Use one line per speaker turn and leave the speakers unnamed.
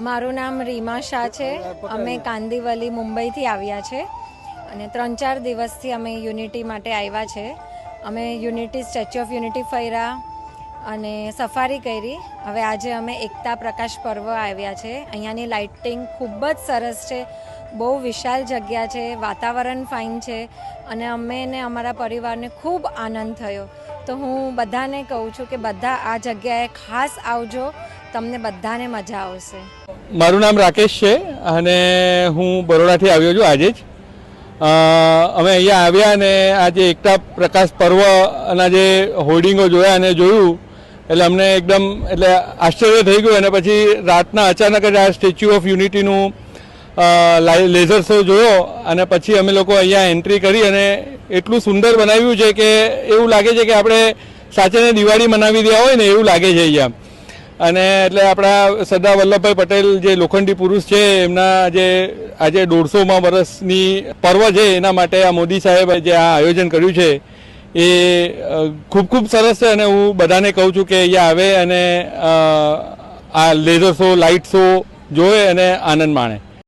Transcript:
મારું નામ રીમા શાહ છે. અમે કાંદીવલી મુંબઈથી આવ્યા છે અને ત્રણ ચાર દિવસથી અમે યુનિટી માટે આવ્યા છે. અમે યુનિટી, સ્ટેચ્યુ ઓફ યુનિટી ફર્યા અને સફારી કરી. હવે આજે અમે એકતા પ્રકાશ પર્વ આવ્યા છે. અહીંયાની લાઇટિંગ ખૂબ જ સરસ છે. બહુ વિશાળ જગ્યા છે. વાતાવરણ ફાઇન છે અને અમે ને અમારા પરિવારને ખૂબ આનંદ થયો. તો હું બધાને કહું છું કે બધા આ જગ્યાએ ખાસ આવજો, તમને બધાને મજા આવશે.
મારું નામ રાકેશ છે અને હું બરોડાથી આવ્યો છું આજે જ. અમે અહીંયા આવ્યા અને આજે એકતા પ્રકાશ પર્વના જે હોર્ડિંગો જોયા અને જોયું, એટલે અમને એકદમ, એટલે આશ્ચર્ય થઈ ગયું. અને પછી રાતના અચાનક જ આ સ્ટેચ્યુ ઓફ યુનિટીનું લેઝર શો જોયો અને પછી અમે લોકો અહીંયા એન્ટ્રી કરી અને એટલું સુંદર બનાવ્યું છે કે એવું લાગે છે કે આપણે સાચેને દિવાળી મનાવી રહ્યા હોય ને એવું લાગે છે અહીંયા. અને એટલે આપણા સરદાર વલ્લભભાઈ પટેલ જે લોખંડી પુરુષ છે, એમના જે આજે દોઢસોમાં વર્ષની પર્વ છે, એના માટે આ મોદી સાહેબે જે આ આયોજન કર્યું છે, એ ખૂબ ખૂબ સરસ છે અને હું બધાને કહું છું કે અહીંયા આવે અને આ લેઝર શો લાઇટ શો જોવે અને આનંદ માણે.